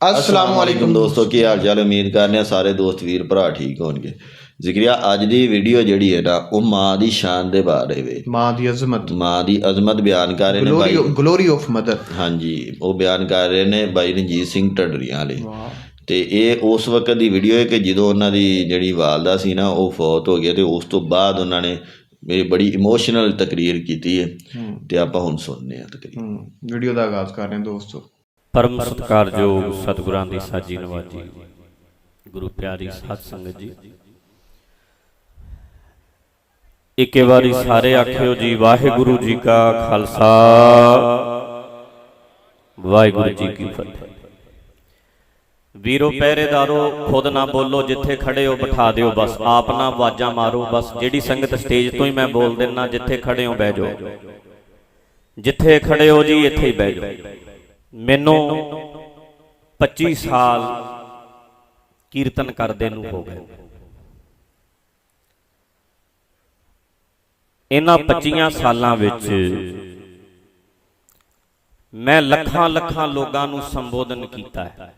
ਅਸਲਾਮ ਵਾਲੇਕੁਮ ਦੋਸਤੋ ਕੀ ਹਾਲ ਚਾਲ ਉਮੀਦ ਕਰਨੇ ਆ ਸਾਰੇ ਦੋਸਤ ਵੀਰ ਭਰਾ ਠੀਕ ਹੋਣਗੇ। ਜ਼ਿਕਰਿਆ ਅੱਜ ਦੀ ਵੀਡੀਓ ਜਿਹੜੀ ਹੈ ਨਾ ਉਹ ਮਾਂ ਦੀ ਸ਼ਾਨ ਦੇ ਬਾਰੇ ਵੇ। ਮਾਂ ਦੀ ਅਜ਼ਮਤ। ਮਾਂ ਦੀ ਅਜ਼ਮਤ ਬਿਆਨ ਕਰ ਰਹੇ ਨੇ ਬਾਈ ਗਲੋਰੀ ਆਫ ਮਦਰ ਹਾਂਜੀ ਉਹ ਬਿਆਨ ਕਰ ਰਹੇ ਨੇ ਬਾਈ ਰਣਜੀਤ ਸਿੰਘ ਢੱਡਰੀਆਂ ਵਾਲੇ। ਤੇ ਇਹ ਉਸ ਵਕਤ ਦੀ ਵੀਡੀਓ ਹੈ ਕਿ ਜਦੋਂ ਉਹਨਾਂ ਦੀ ਜਿਹੜੀ ਵਾਲਦਾ ਸੀ ਨਾ ਉਹ ਫੌਤ ਹੋ ਗਈ ਤੇ ਉਸ ਤੋਂ ਬਾਅਦ ਉਹਨਾਂ ਨੇ ਇਹ ਬੜੀ ਇਮੋਸ਼ਨਲ ਤਕਰੀਰ ਕੀਤੀ ਹੈ। ਤੇ ਆਪਾਂ ਹੁਣ ਸੁਣਨੇ ਆ ਤਕਰੀਰ। ਵੀਡੀਓ ਦਾ ਆਗਾਜ਼ ਕਰ ਰਹੇ ਹਾਂ ਦੋਸਤੋ। ਪਰਮ ਸਤਿਕਾਰਯੋਗ ਸਤਿਗੁਰਾਂ ਦੀ ਸਾਜੀ ਨਵਾਜੀ। ਗੁਰੂ ਪਿਆਰੀ ਸਾਧ ਸੰਗਤ ਜੀ। ਇੱਕੇ ਵਾਰੀ ਸਾਰੇ ਆਖਿਓ ਜੀ, ਵਾਹਿਗੁਰੂ ਜੀ ਕਾ ਖਾਲਸਾ। ਵਾਹਿਗੁਰੂ ਜੀ ਕੀ ਫਤਿਹ। ਵੀਰੋ, ਪਹਿਰੇਦਾਰੋ, ਖੁਦ ਨਾ ਬੋਲੋ, ਜਿੱਥੇ ਖੜੇ ਹੋ ਬਿਠਾ ਦਿਓ, ਬਸ ਆਪ ਨਾ ਆਵਾਜ਼ਾਂ ਮਾਰੋ, ਬਸ ਜਿਹੜੀ ਸੰਗਤ ਸਟੇਜ ਤੋਂ ਹੀ ਮੈਂ ਬੋਲ ਦਿੰਨਾ, ਜਿੱਥੇ ਖੜੇ ਹੋ ਬਹਿ ਜਾਓ। ਜਿੱਥੇ ਖੜੇ ਹੋ ਜੀ, ਇੱਥੇ ਹੀ ਬਹਿ ਜਾਓ। ਮੈਨੂੰ 25 ਸਾਲ ਕੀਰਤਨ ਕਰਦੇ ਨੂੰ ਹੋ ਗਏ। ਇਹਨਾਂ 25 ਸਾਲਾਂ ਵਿੱਚ ਮੈਂ ਲੱਖਾਂ ਲੱਖਾਂ ਲੋਕਾਂ ਨੂੰ ਸੰਬੋਧਨ ਕੀਤਾ ਹੈ।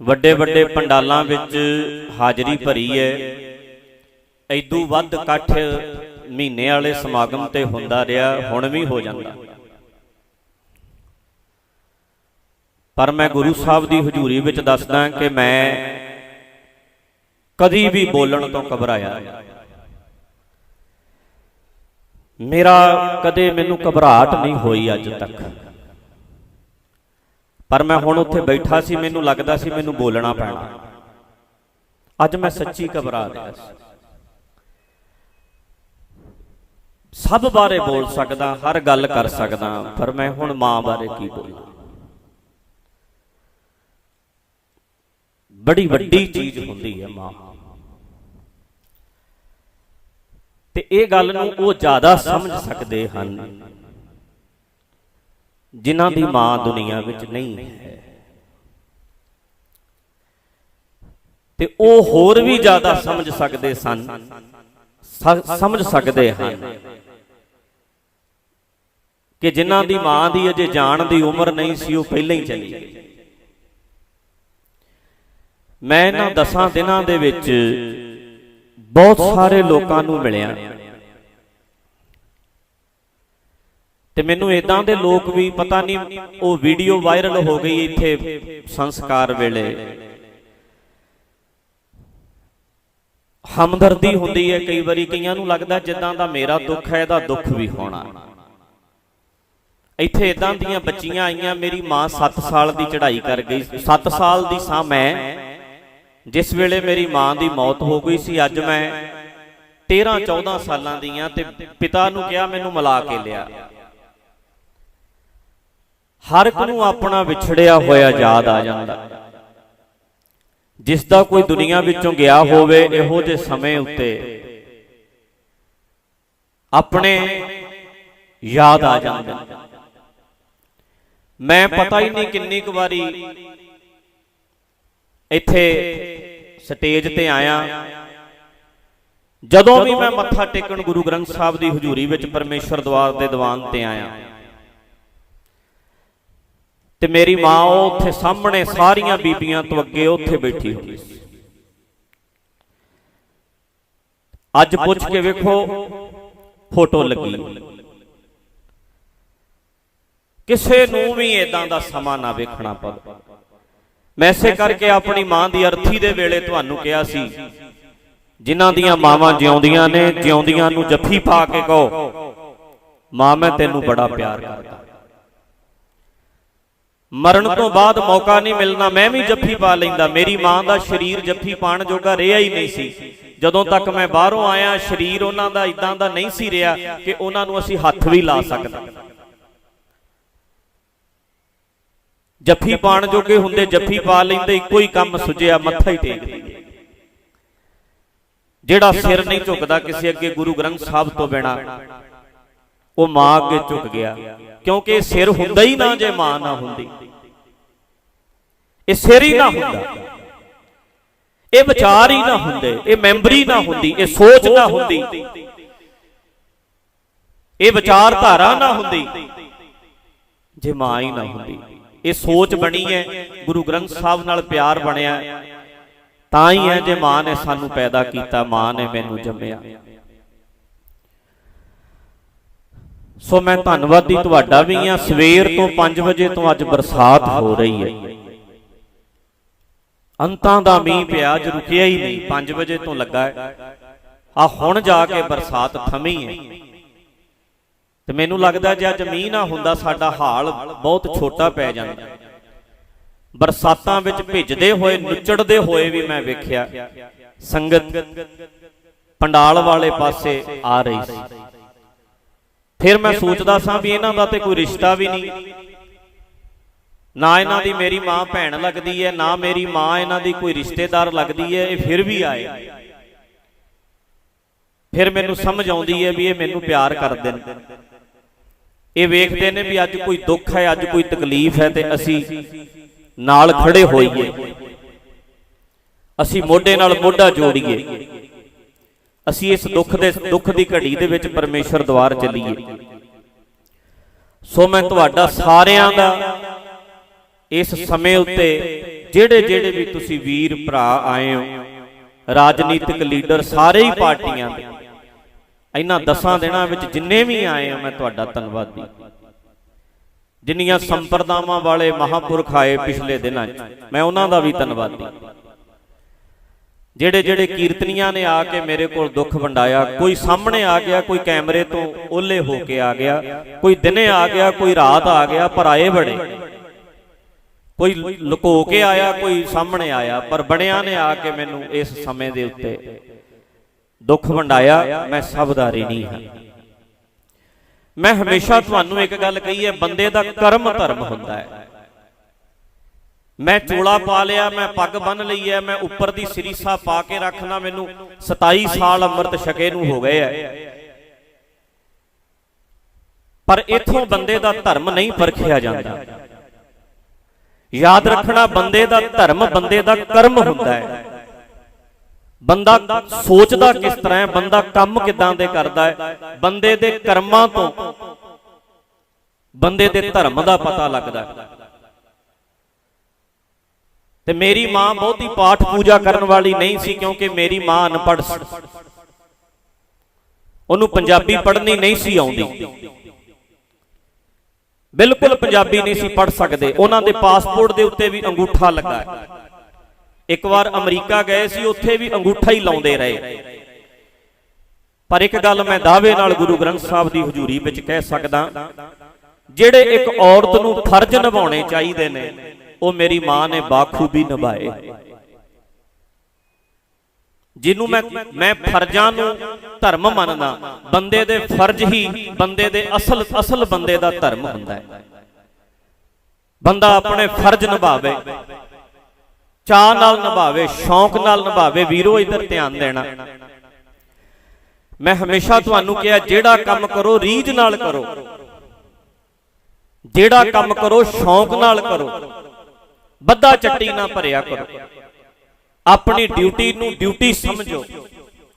ਵੱਡੇ ਵੱਡੇ ਪੰਡਾਲਾਂ ਵਿੱਚ ਹਾਜ਼ਰੀ ਭਰੀ ਹੈ। ਐਦੂ ਵੱਧ ਇਕੱਠ ਮਹੀਨੇ ਵਾਲੇ ਸਮਾਗਮ ਤੇ ਹੁੰਦਾ ਰਿਹਾ, ਹੁਣ ਵੀ ਹੋ ਜਾਂਦਾ। ਪਰ ਮੈਂ ਗੁਰੂ ਸਾਹਿਬ ਦੀ ਹਜ਼ੂਰੀ ਵਿੱਚ ਦੱਸਦਾ ਕਿ ਮੈਂ ਕਦੀ ਵੀ ਬੋਲਣ ਤੋਂ ਘਬਰਾਇਆ। ਮੇਰਾ ਕਦੇ ਮੈਨੂੰ ਘਬਰਾਹਟ ਨਹੀਂ ਹੋਈ ਅੱਜ ਤੱਕ। ਪਰ ਮੈਂ ਹੁਣ ਉੱਥੇ ਬੈਠਾ ਸੀ ਮੈਨੂੰ ਲੱਗਦਾ ਸੀ ਮੈਨੂੰ ਬੋਲਣਾ ਪੈਣਾ। ਅੱਜ ਮੈਂ ਸੱਚੀ ਘਬਰਾ ਰਿਹਾ ਸੀ। ਸਭ ਬਾਰੇ ਬੋਲ ਸਕਦਾ ਹਰ ਗੱਲ ਕਰ ਸਕਦਾ ਪਰ ਮੈਂ ਹੁਣ ਮਾਂ ਬਾਰੇ ਕੀ ਬੋਲਾਂ? ਬੜੀ ਵੱਡੀ ਚੀਜ਼ ਹੁੰਦੀ ਹੈ ਮਾਂ। ਤੇ ਇਹ ਗੱਲ ਨੂੰ ਉਹ ਜ਼ਿਆਦਾ ਸਮਝ ਸਕਦੇ ਹਨ ਜਿਨ੍ਹਾਂ ਦੀ ਮਾਂ ਦੁਨੀਆ ਵਿੱਚ ਨਹੀਂ ਹੈ। ਤੇ ਉਹ ਹੋਰ ਵੀ ਜ਼ਿਆਦਾ ਸਮਝ ਸਕਦੇ ਸਨ ਸਮਝ ਸਕਦੇ ਹਨ ਕਿ ਜਿਨ੍ਹਾਂ ਦੀ ਮਾਂ ਦੀ ਅਜੇ ਜਾਣ ਦੀ ਉਮਰ ਨਹੀਂ ਸੀ, ਉਹ ਪਹਿਲਾਂ ਹੀ ਚਲੀ ਗਈ। ਮੈਂ ਇਹਨਾਂ ਦਸਾਂ ਦਿਨਾਂ ਦੇ ਵਿੱਚ ਬਹੁਤ ਸਾਰੇ ਲੋਕਾਂ ਨੂੰ ਮਿਲਿਆ। ਤੇ ਮੈਨੂੰ ਇਦਾਂ ਦੇ ਲੋਕ ਵੀ ਪਤਾ ਨਹੀਂ ਉਹ ਵੀਡੀਓ ਵਾਇਰਲ ਹੋ ਗਈ ਇੱਥੇ ਸੰਸਕਾਰ ਵੇਲੇ। ਹਮਦਰਦੀ ਹੁੰਦੀ ਹੈ ਕਈ ਵਾਰੀ ਕਈਆਂ ਨੂੰ ਲੱਗਦਾ ਜਿੱਦਾਂ ਦਾ ਮੇਰਾ ਦੁੱਖ ਹੈ ਇਹਦਾ ਦੁੱਖ ਵੀ ਹੋਣਾ। ਇੱਥੇ ਇਦਾਂ ਦੀਆਂ ਬੱਚੀਆਂ ਆਈਆਂ ਮੇਰੀ ਮਾਂ 7 ਸਾਲ ਦੀ ਚੜ੍ਹਾਈ ਕਰ ਗਈ। 7 ਸਾਲ ਦੀ ਸਾਂ ਮੈਂ। ਜਿਸ ਵੇਲੇ ਮੇਰੀ ਮਾਂ ਦੀ ਮੌਤ ਹੋ ਗਈ ਸੀ, ਅੱਜ ਮੈਂ 13 14 ਸਾਲਾਂ ਦੀ ਆ ਤੇ ਪਿਤਾ ਨੂੰ ਕਿਹਾ ਮੈਨੂੰ ਮਿਲਾ ਕੇ ਲਿਆ। ਹਰ ਇੱਕ ਨੂੰ ਆਪਣਾ ਵਿਛੜਿਆ ਹੋਇਆ ਯਾਦ ਆ ਜਾਂਦਾ। ਜਿਸ ਦਾ ਕੋਈ ਦੁਨੀਆ ਵਿੱਚੋਂ ਗਿਆ ਹੋਵੇ, ਇਹੋ ਜਿਹੇ ਸਮੇਂ ਉੱਤੇ ਆਪਣੇ ਯਾਦ ਆ ਜਾਂਦੇ। ਮੈਂ ਪਤਾ ਹੀ ਨਹੀਂ ਕਿੰਨੀ ਕੁ ਵਾਰੀ ਇੱਥੇ ਸਟੇਜ ਤੇ ਆਇਆ। ਜਦੋਂ ਵੀ ਮੈਂ ਮੱਥਾ ਟੇਕਣ ਗੁਰੂ ਗ੍ਰੰਥ ਸਾਹਿਬ ਦੀ ਹਜ਼ੂਰੀ ਵਿੱਚ ਪਰਮੇਸ਼ਰ ਦਵਾਰ ਦੇ ਦੀਵਾਨ ਤੇ ਆਇਆ, ਤੇ ਮੇਰੀ ਮਾਂ ਉਹ ਉੱਥੇ ਸਾਹਮਣੇ ਸਾਰੀਆਂ ਬੀਬੀਆਂ ਤੋਂ ਅੱਗੇ ਉੱਥੇ ਬੈਠੀ ਹੋਈ ਸੀ। ਅੱਜ ਪੁੱਛ ਕੇ ਵੇਖੋ, ਫੋਟੋ ਲੱਗੀ। ਕਿਸੇ ਨੂੰ ਵੀ ਇਦਾਂ ਦਾ ਸਮਾਂ ਨਾ ਵੇਖਣਾ ਪਵੇ। ਮੈਂ ਇਸੇ ਕਰਕੇ ਆਪਣੀ ਮਾਂ ਦੀ ਅਰਥੀ ਦੇ ਵੇਲੇ ਤੁਹਾਨੂੰ ਕਿਹਾ ਸੀ। ਜਿਨ੍ਹਾਂ ਦੀਆਂ ਮਾਵਾਂ ਜਿਉਂਦੀਆਂ ਨੇ, ਜਿਉਂਦੀਆਂ ਨੂੰ ਜੱਫੀ ਪਾ ਕੇ ਕਹੋ, ਮਾਂ, ਮੈਂ ਤੈਨੂੰ ਬੜਾ ਪਿਆਰ ਕਰਦਾ। ਮਰਨ ਤੋਂ ਬਾਅਦ ਮੌਕਾ ਨਹੀਂ ਮਿਲਣਾ, ਮੈਂ ਵੀ ਜੱਫੀ ਪਾ ਲੈਂਦਾ। ਮੇਰੀ ਮਾਂ ਦਾ ਸਰੀਰ ਜੱਫੀ ਪਾਣ ਜੋਗਾ ਰਿਹਾ ਹੀ ਨਹੀਂ ਸੀ। ਜਦੋਂ ਤੱਕ ਮੈਂ ਬਾਹਰੋਂ ਆਇਆ, ਸਰੀਰ ਉਹਨਾਂ ਦਾ ਇਦਾਂ ਦਾ ਨਹੀਂ ਸੀ ਰਿਹਾ ਕਿ ਉਹਨਾਂ ਨੂੰ ਅਸੀਂ ਹੱਥ ਵੀ ਲਾ ਸਕਦੇ। ਜੱਫੀ ਪਾਣ ਜੋਗੇ ਹੁੰਦੇ ਜੱਫੀ ਪਾ ਲੈਂਦੇ ਇੱਕੋ ਹੀ ਕੰਮ ਸੁਝਿਆ ਮੱਥਾ ਹੀ ਟੇਕ ਦਈਏ ਜਿਹੜਾ ਸਿਰ ਨਹੀਂ ਝੁਕਦਾ ਕਿਸੇ ਅੱਗੇ ਗੁਰੂ ਗ੍ਰੰਥ ਸਾਹਿਬ ਤੋਂ ਬਿਨਾ ਉਹ ਮਾਂ ਅੱਗੇ ਝੁਕ ਗਿਆ। ਕਿਉਂਕਿ ਸਿਰ ਹੁੰਦਾ ਹੀ ਨਾ ਜੇ ਮਾਂ ਨਾ ਹੁੰਦੀ। ਇਹ ਸਿਰ ਹੀ ਨਾ ਹੁੰਦਾ। ਇਹ ਵਿਚਾਰ ਹੀ ਨਾ ਹੁੰਦੇ ਇਹ ਮੈਂਬਰੀ ਨਾ ਹੁੰਦੀ ਇਹ ਸੋਚ ਨਾ ਹੁੰਦੀ। ਇਹ ਵਿਚਾਰਧਾਰਾ ਨਾ ਹੁੰਦੀ। ਜੇ ਮਾਂ ਹੀ ਨਾ ਹੁੰਦੀ। ਇਹ ਸੋਚ ਬਣੀ ਹੈ, ਗੁਰੂ ਗ੍ਰੰਥ ਸਾਹਿਬ ਨਾਲ ਪਿਆਰ ਬਣਿਆ। ਤਾਂ ਹੀ ਹੈ ਜੇ ਮਾਂ ਨੇ ਸਾਨੂੰ ਪੈਦਾ ਕੀਤਾ, ਮਾਂ ਨੇ ਮੈਨੂੰ ਜੰਮਿਆ। ਸੋ ਮੈਂ ਧੰਨਵਾਦੀ ਤੁਹਾਡਾ ਵੀ ਹਾਂ, ਸਵੇਰ ਤੋਂ 5 ਵਜੇ ਤੋਂ ਅੱਜ ਬਰਸਾਤ ਹੋ ਰਹੀ ਹੈ। ਅੰਤਾਂ ਦਾ ਮੀਂਹ ਪਿਆ, ਅੱਜ ਰੁਕਿਆ ਹੀ ਨਹੀਂ 5 ਵਜੇ ਤੋਂ ਲੱਗਾ ਹੈ। ਆ ਹੁਣ ਜਾ ਕੇ ਬਰਸਾਤ ਥਮੀ ਹੈ। ਤੇ ਮੈਨੂੰ ਲੱਗਦਾ ਜੇ ਅੱਜ ਮੀਂਹ ਨਾ ਹੁੰਦਾ, ਸਾਡਾ ਹਾਲ ਬਹੁਤ ਛੋਟਾ ਪੈ ਜਾਂਦਾ। ਬਰਸਾਤਾਂ ਵਿੱਚ ਭਿੱਜਦੇ ਹੋਏ, ਨੁੱਚੜਦੇ ਹੋਏ ਵੀ ਮੈਂ ਵੇਖਿਆ, ਸੰਗਤ ਪੰਡਾਲ ਵਾਲੇ ਪਾਸੇ ਆ ਰਹੀ ਸੀ। ਫਿਰ ਮੈਂ ਸੋਚਦਾ ਸਾਂ ਵੀ ਇਹਨਾਂ ਦਾ ਤੇ ਕੋਈ ਰਿਸ਼ਤਾ ਵੀ ਨਹੀਂ। ਨਾ ਇਹਨਾਂ ਦੀ ਮੇਰੀ ਮਾਂ ਭੈਣ ਲੱਗਦੀ ਹੈ, ਨਾ ਮੇਰੀ ਮਾਂ ਇਹਨਾਂ ਦੀ ਕੋਈ ਰਿਸ਼ਤੇਦਾਰ ਲੱਗਦੀ ਹੈ, ਇਹ ਫਿਰ ਵੀ ਆਏ। ਫਿਰ ਮੈਨੂੰ ਸਮਝ ਆਉਂਦੀ ਹੈ ਵੀ ਇਹ ਮੈਨੂੰ ਪਿਆਰ ਕਰਦੇ ਨੇ। ਇਹ ਵੇਖਦੇ ਨੇ ਵੀ ਅੱਜ ਕੋਈ ਦੁੱਖ ਹੈ, ਅੱਜ ਕੋਈ ਤਕਲੀਫ ਹੈ ਤੇ ਅਸੀਂ ਨਾਲ ਖੜੇ ਹੋਈਏ। ਅਸੀਂ ਮੋਢੇ ਨਾਲ ਮੋਢਾ ਜੋੜੀਏ। ਅਸੀਂ ਇਸ ਦੁੱਖ ਦੇ ਦੁੱਖ ਦੀ ਘੜੀ ਦੇ ਵਿੱਚ ਪਰਮੇਸ਼ਰ ਦੁਆਰ ਚੱਲੀਏ। ਸੋ ਮੈਂ ਤੁਹਾਡਾ ਸਾਰਿਆਂ ਦਾ ਇਸ ਸਮੇਂ ਉੱਤੇ ਜਿਹੜੇ ਜਿਹੜੇ ਵੀ ਤੁਸੀਂ ਵੀਰ ਭਰਾ ਆਏ ਹੋ, ਰਾਜਨੀਤਿਕ ਲੀਡਰ ਸਾਰੇ ਹੀ ਪਾਰਟੀਆਂ ਦੇ ਇਹਨਾਂ ਦਸਾਂ ਦਿਨਾਂ ਵਿੱਚ ਜਿੰਨੇ ਵੀ ਆਏ ਹੋ ਮੈਂ ਤੁਹਾਡਾ ਧੰਨਵਾਦੀ। ਜਿੰਨੀਆਂ ਸੰਪਰਦਾਵਾਂ ਵਾਲੇ ਮਹਾਪੁਰਖ ਆਏ ਪਿਛਲੇ ਦਿਨਾਂ 'ਚ ਮੈਂ ਉਹਨਾਂ ਦਾ ਵੀ ਧੰਨਵਾਦੀ। ਜਿਹੜੇ ਜਿਹੜੇ ਕੀਰਤਨੀਆਂ ਨੇ ਆ ਕੇ ਮੇਰੇ ਕੋਲ ਦੁੱਖ ਵੰਡਾਇਆ ਕੋਈ ਸਾਹਮਣੇ ਆ ਗਿਆ ਕੋਈ ਕੈਮਰੇ ਤੋਂ ਓਲੇ ਹੋ ਕੇ ਆ ਗਿਆ ਕੋਈ ਦਿਨੇ ਆ ਗਿਆ ਕੋਈ ਰਾਤ ਆ ਗਿਆ ਪਰ ਆਏ ਬੜੇ। ਕੋਈ ਲੁਕੋ ਕੇ ਆਇਆ ਕੋਈ ਸਾਹਮਣੇ ਆਇਆ ਪਰ ਬੜਿਆਂ ਨੇ ਆ ਕੇ ਮੈਨੂੰ ਇਸ ਸਮੇਂ ਦੇ ਉੱਤੇ। ਦੁੱਖ ਵੰਡਾਇਆ, ਮੈਂ ਸਭ ਦਾ ਰਿਣੀ ਹਾਂ। ਮੈਂ ਹਮੇਸ਼ਾ ਤੁਹਾਨੂੰ ਇੱਕ ਗੱਲ ਕਹੀ ਹੈ ਬੰਦੇ ਦਾ ਕਰਮ ਧਰਮ ਹੁੰਦਾ ਹੈ। ਮੈਂ ਚੋਲਾ ਪਾ ਲਿਆ, ਮੈਂ ਪੱਗ ਬੰਨ ਲਈ ਹੈ, ਮੈਂ ਉੱਪਰ ਦੀ ਸਿਰੀਸਾ ਪਾ ਕੇ ਰੱਖਣਾ ਮੈਨੂੰ 27 ਸਾਲ ਅੰਮ੍ਰਿਤ ਛਕੇ ਨੂੰ ਹੋ ਗਏ ਐ ਪਰ ਇਥੋਂ ਬੰਦੇ ਦਾ ਧਰਮ ਨਹੀਂ ਪਰਖਿਆ ਜਾਂਦਾ। ਯਾਦ ਰੱਖਣਾ, ਬੰਦੇ ਦਾ ਧਰਮ ਬੰਦੇ ਦਾ ਕਰਮ ਹੁੰਦਾ ਹੈ। ਬੰਦਾ ਸੋਚਦਾ ਕਿਸ ਤਰ੍ਹਾਂ ਹੈ, ਬੰਦਾ ਕੰਮ ਕਿਦਾਂ ਦੇ ਕਰਦਾ ਹੈ, ਬੰਦੇ ਦੇ ਕਰਮਾਂ ਤੋਂ ਬੰਦੇ ਦੇ ਧਰਮ ਦਾ ਪਤਾ ਲੱਗਦਾ ਹੈ। ਤੇ ਮੇਰੀ ਮਾਂ ਬਹੁਤੀ ਪਾਠ ਪੂਜਾ ਕਰਨ ਵਾਲੀ ਨਹੀਂ ਸੀ ਕਿਉਂਕਿ ਮੇਰੀ ਮਾਂ ਅਨਪੜ੍ਹ ਸੀ। ਉਹਨੂੰ ਪੰਜਾਬੀ ਪੜ੍ਹਨੀ ਨਹੀਂ ਸੀ ਆਉਂਦੀ। ਬਿਲਕੁਲ ਪੰਜਾਬੀ ਨਹੀਂ ਸੀ ਪੜ੍ਹ ਸਕਦੇ। ਉਹਨਾਂ ਦੇ ਪਾਸਪੋਰਟ ਦੇ ਉੱਤੇ ਵੀ ਅੰਗੂਠਾ ਲੱਗਾ ਹੈ। ਇੱਕ ਵਾਰ ਅਮਰੀਕਾ ਗਏ ਸੀ, ਉੱਥੇ ਵੀ ਅੰਗੂਠਾ ਹੀ ਲਾਉਂਦੇ ਰਹੇ। ਪਰ ਇੱਕ ਗੱਲ ਮੈਂ ਦਾਅਵੇ ਨਾਲ ਗੁਰੂ ਗ੍ਰੰਥ ਸਾਹਿਬ ਦੀ ਹਜ਼ੂਰੀ ਵਿੱਚ ਕਹਿ ਸਕਦਾ, ਜਿਹੜੇ ਇੱਕ ਔਰਤ ਨੂੰ ਫਰਜ਼ ਨਿਭਾਉਣੇ ਚਾਹੀਦੇ ਨੇ, ਉਹ ਮੇਰੀ ਮਾਂ ਨੇ ਬਾਖੂਬੀ ਨਿਭਾਏ। ਜਿਹਨੂੰ ਮੈਂ ਮੈਂ ਫਰਜ਼ਾਂ ਨੂੰ ਧਰਮ ਮੰਨਦਾ, ਬੰਦੇ ਦੇ ਫਰਜ਼ ਹੀ ਬੰਦੇ ਦੇ ਅਸਲ ਅਸਲ ਬੰਦੇ ਦਾ ਧਰਮ ਹੁੰਦਾ ਹੈ। ਬੰਦਾ ਆਪਣੇ ਫਰਜ਼ ਨਿਭਾਵੇ। ਚਾਹ ਨਾਲ ਨਿਭਾਵੇ, ਸ਼ੌਂਕ ਨਾਲ ਨਿਭਾਵੇ, ਵੀਰੋ, ਇਧਰ ਧਿਆਨ ਦੇਣਾ। ਮੈਂ ਹਮੇਸ਼ਾ ਤੁਹਾਨੂੰ ਕਿਹਾ, ਜਿਹੜਾ ਕੰਮ ਕਰੋ, ਰੀਝ ਨਾਲ ਕਰੋ। ਜਿਹੜਾ ਕੰਮ ਕਰੋ, ਸ਼ੌਂਕ ਨਾਲ ਕਰੋ। ਬੱਦਾ ਚੱਟੀ ਨਾ ਭਰਿਆ ਕਰੋ। ਆਪਣੀ ਡਿਊਟੀ ਨੂੰ ਡਿਊਟੀ ਸਮਝੋ।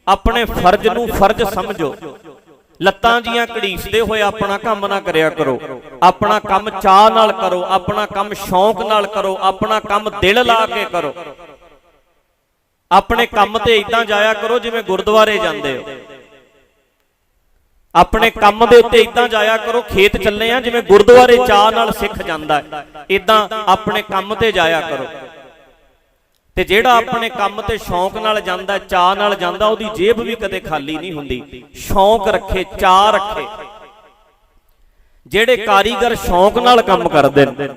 ਆਪਣੇ ਫਰਜ਼ ਨੂੰ ਫਰਜ਼ ਸਮਝੋ। ਲੱਤਾਂ ਜੀਆਂ ਘੜੀਸਦੇ ਹੋਏ ਆਪਣਾ ਕੰਮ ਨਾ ਕਰਿਆ ਕਰੋ। ਆਪਣਾ ਕੰਮ ਚਾਹ ਨਾਲ ਕਰੋ, ਆਪਣਾ ਕੰਮ ਸ਼ੌਂਕ ਨਾਲ ਕਰੋ, ਆਪਣਾ ਕੰਮ ਦਿਲ ਲਾ ਕੇ ਕਰੋ। ਆਪਣੇ ਕੰਮ ਤੇ ਇਦਾਂ ਜਾਇਆ ਕਰੋ ਜਿਵੇਂ ਗੁਰਦੁਆਰੇ ਜਾਂਦੇ ਹੋ। ਆਪਣੇ ਕੰਮ ਦੇ ਉੱਤੇ ਇਦਾਂ ਜਾਇਆ ਕਰੋ, ਖੇਤ ਚੱਲੇ ਆ ਜਿਵੇਂ ਗੁਰਦੁਆਰੇ ਚਾਹ ਨਾਲ ਸਿੱਖ ਜਾਂਦਾ ਹੈ। ਇਦਾਂ ਆਪਣੇ ਕੰਮ ਤੇ ਜਾਇਆ ਕਰੋ। ਤੇ ਜਿਹੜਾ ਆਪਣੇ ਕੰਮ ਤੇ ਸ਼ੌਂਕ ਨਾਲ ਜਾਂਦਾ ਚਾਹ ਨਾਲ ਜਾਂਦਾ, ਉਹਦੀ ਜੇਬ ਵੀ ਕਦੇ ਖਾਲੀ ਨਹੀਂ ਹੁੰਦੀ। ਸ਼ੌਂਕ ਰੱਖੇ ਚਾਹ ਰੱਖੇ। ਜਿਹੜੇ ਕਾਰੀਗਰ ਸ਼ੌਂਕ ਨਾਲ ਕੰਮ ਕਰਦੇ ਨੇ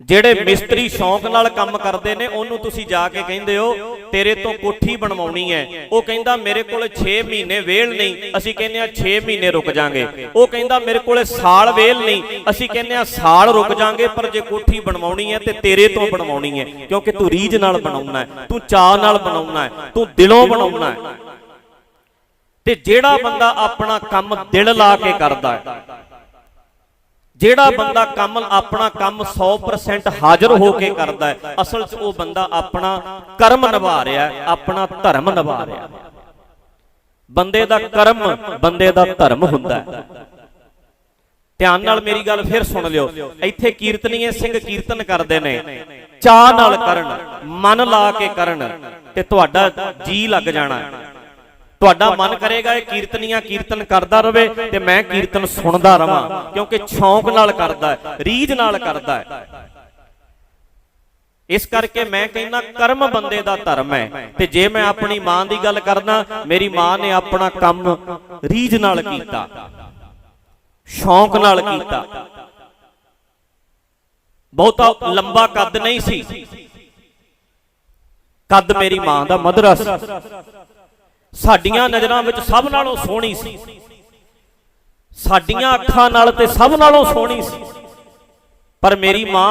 ਜਿਹੜੇ ਮਿਸਤਰੀ ਸ਼ੌਂਕ ਨਾਲ ਕੰਮ ਕਰਦੇ ਨੇ, ਉਹਨੂੰ ਤੁਸੀਂ ਜਾ ਕੇ ਕਹਿੰਦੇ ਹੋ, ਤੇਰੇ ਤੋਂ ਕੋਠੀ ਬਣਵਾਉਣੀ ਹੈ। ਉਹ ਕਹਿੰਦਾ, ਮੇਰੇ ਕੋਲ 6 ਮਹੀਨੇ ਵੇਲ ਨਹੀਂ, ਅਸੀਂ ਕਹਿੰਦੇ ਆ 6 ਮਹੀਨੇ ਰੁਕ ਜਾਾਂਗੇ। ਉਹ ਕਹਿੰਦਾ, ਮੇਰੇ ਕੋਲੇ ਸਾਲ ਵੇਲ ਨਹੀਂ, ਅਸੀਂ ਕਹਿੰਦੇ ਆ ਸਾਲ ਰੁਕ ਜਾਾਂਗੇ, ਪਰ ਜੇ ਕੋਠੀ ਬਣਵਾਉਣੀ ਹੈ, ਤੇ ਤੇਰੇ ਤੋਂ ਬਣਵਾਉਣੀ ਹੈ, ਕਿਉਂਕਿ ਤੂੰ ਰੀਝ ਨਾਲ ਬਣਾਉਣਾ ਹੈ, ਤੂੰ ਚਾਹ ਨਾਲ ਬਣਾਉਣਾ ਹੈ, ਤੂੰ ਦਿਲੋਂ ਬਣਾਉਣਾ ਹੈ। ਤੇ ਜਿਹੜਾ ਬੰਦਾ ਆਪਣਾ ਕੰਮ ਦਿਲ ਲਾ ਕੇ ਕਰਦਾ ਹੈ ਜਿਹੜਾ ਬੰਦਾ ਕੰਮ ਆਪਣਾ ਕੰਮ 100% ਹਾਜ਼ਰ ਹੋ ਕੇ ਕਰਦਾ ਹੈ। ਅਸਲ 'ਚ ਉਹ ਬੰਦਾ ਆਪਣਾ ਕਰਮ ਨਿਭਾ ਰਿਹਾ ਹੈ ਆਪਣਾ ਧਰਮ ਨਿਭਾ ਰਿਹਾ ਹੈ। ਬੰਦੇ ਦਾ ਕਰਮ ਬੰਦੇ ਦਾ ਧਰਮ ਹੁੰਦਾ ਹੈ। ਧਿਆਨ ਨਾਲ ਮੇਰੀ ਗੱਲ ਫਿਰ ਸੁਣ ਲਿਓ। ਇੱਥੇ ਕੀਰਤਨੀਏ ਸਿੰਘ ਕੀਰਤਨ ਕਰਦੇ ਨੇ। ਚਾਹ ਨਾਲ ਕਰਨ ਮਨ ਲਾ ਕੇ ਕਰਨ ਤੇ ਤੁਹਾਡਾ ਜੀ ਲੱਗ ਜਾਣਾ ਤੁਹਾਡਾ ਮਨ ਕਰੇਗਾ ਇਹ ਕੀਰਤਨੀਆਂ ਕੀਰਤਨ ਕਰਦਾ ਰਵੇ ਤੇ ਮੈਂ ਕੀਰਤਨ ਸੁਣਦਾ ਰਵਾਂ ਕਿਉਂਕਿ ਸ਼ੌਂਕ ਨਾਲ ਕਰਦਾ ਹੈ ਰੀਝ ਨਾਲ ਕਰਦਾ ਹੈ। ਇਸ ਕਰਕੇ ਮੈਂ ਕਹਿੰਦਾ ਕਰਮ ਬੰਦੇ ਦਾ ਧਰਮ ਹੈ ਤੇ ਜੇ ਮੈਂ ਆਪਣੀ ਮਾਂ ਦੀ ਗੱਲ ਕਰਦਾ ਮੇਰੀ ਮਾਂ ਨੇ ਆਪਣਾ ਕੰਮ ਰੀਝ ਨਾਲ ਕੀਤਾ ਸ਼ੌਂਕ ਨਾਲ ਕੀਤਾ। ਬਹੁਤਾ ਲੰਬਾ ਕੱਦ ਨਹੀਂ ਸੀ। ਕੱਦ ਮੇਰੀ ਮਾਂ ਦਾ ਮਧੁਰਾ ਸੀ ਸਾਡੀਆਂ ਨਜ਼ਰਾਂ ਵਿੱਚ ਸਭ ਨਾਲੋਂ ਸੋਹਣੀ ਸੀ। ਸਾਡੀਆਂ ਅੱਖਾਂ ਨਾਲ ਤੇ ਸਭ ਨਾਲੋਂ ਸੋਹਣੀ ਸੀ। ਪਰ ਮੇਰੀ ਮਾਂ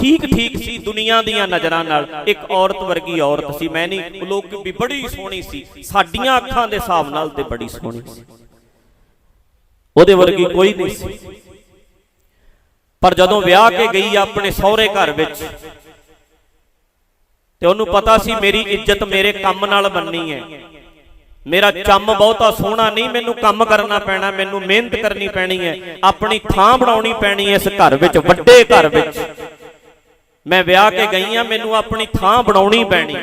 ਠੀਕ ਠੀਕ ਸੀ ਦੁਨੀਆ ਦੀਆਂ ਨਜ਼ਰਾਂ ਨਾਲ। ਇੱਕ ਔਰਤ ਵਰਗੀ ਔਰਤ ਸੀ। ਮੈਂ ਨਹੀਂ, ਲੋਕ ਵੀ ਬੜੀ ਸੋਹਣੀ ਸੀ। ਸਾਡੀਆਂ ਅੱਖਾਂ ਦੇ ਹਿਸਾਬ ਨਾਲ ਤੇ ਬੜੀ ਸੋਹਣੀ ਸੀ। ਉਹਦੇ ਵਰਗੀ ਕੋਈ ਨਹੀਂ ਸੀ। ਪਰ ਜਦੋਂ ਵਿਆਹ ਕੇ ਗਈ ਆਪਣੇ ਸਹੁਰੇ ਘਰ ਵਿੱਚ, ਤੇ ਉਹਨੂੰ ਪਤਾ ਸੀ ਮੇਰੀ ਇੱਜ਼ਤ ਮੇਰੇ ਕੰਮ ਨਾਲ ਬੰਨੀ ਹੈ। ਮੇਰਾ ਚੰਮ ਬਹੁਤਾ ਸੋਹਣਾ ਨਹੀਂ, ਮੈਨੂੰ ਕੰਮ ਕਰਨਾ ਪੈਣਾ, ਮੈਨੂੰ ਮਿਹਨਤ ਕਰਨੀ ਪੈਣੀ ਹੈ, ਆਪਣੀ ਥਾਂ ਬਣਾਉਣੀ ਪੈਣੀ ਹੈ ਇਸ ਘਰ ਵਿੱਚ, ਵੱਡੇ ਘਰ ਵਿੱਚ। ਮੈਂ ਵਿਆਹ ਕੇ ਗਈ ਆ ਮੈਨੂੰ ਆਪਣੀ ਥਾਂ ਬਣਾਉਣੀ ਪੈਣੀ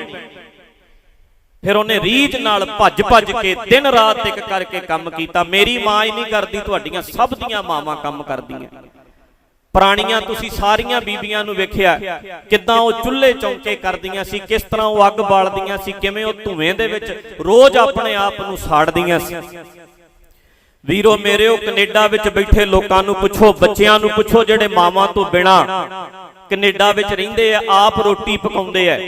ਫਿਰ ਉਹਨੇ ਰੀਝ ਨਾਲ ਭੱਜ ਭੱਜ ਕੇ ਦਿਨ ਰਾਤ ਇੱਕ ਕਰਕੇ ਕੰਮ ਕੀਤਾ। ਮੇਰੀ ਮਾਂ ਹੀ ਨਹੀਂ ਕਰਦੀ, ਤੁਹਾਡੀਆਂ ਸਭ ਦੀਆਂ ਮਾਵਾਂ ਕੰਮ ਕਰਦੀਆਂ। ਪੁਰਾਣੀਆਂ ਤੁਸੀਂ ਸਾਰੀਆਂ ਬੀਬੀਆਂ ਨੂੰ ਵੇਖਿਆ ਕਿੱਦਾਂ ਉਹ ਚੁੱਲ੍ਹੇ ਚੌਂਕੇ ਕਰਦੀਆਂ ਸੀ, ਕਿਸ ਤਰ੍ਹਾਂ ਉਹ ਅੱਗ ਬਾਲਦੀਆਂ ਸੀ, ਕਿਵੇਂ ਉਹ ਧੂਏ ਦੇ ਵਿੱਚ ਰੋਜ਼ ਆਪਣੇ ਆਪ ਨੂੰ ਸਾੜਦੀਆਂ ਸੀ। ਵੀਰੋ ਮੇਰੇ ਉਹ ਕੈਨੇਡਾ ਵਿੱਚ ਬੈਠੇ ਲੋਕਾਂ ਨੂੰ ਪੁੱਛੋ, ਬੱਚਿਆਂ ਨੂੰ ਪੁੱਛੋ ਜਿਹੜੇ ਮਾਵਾਂ ਤੋਂ ਬਿਨਾ ਕੈਨੇਡਾ ਵਿੱਚ ਰਹਿੰਦੇ ਆ, ਆਪ ਰੋਟੀ ਪਕਾਉਂਦੇ ਆ।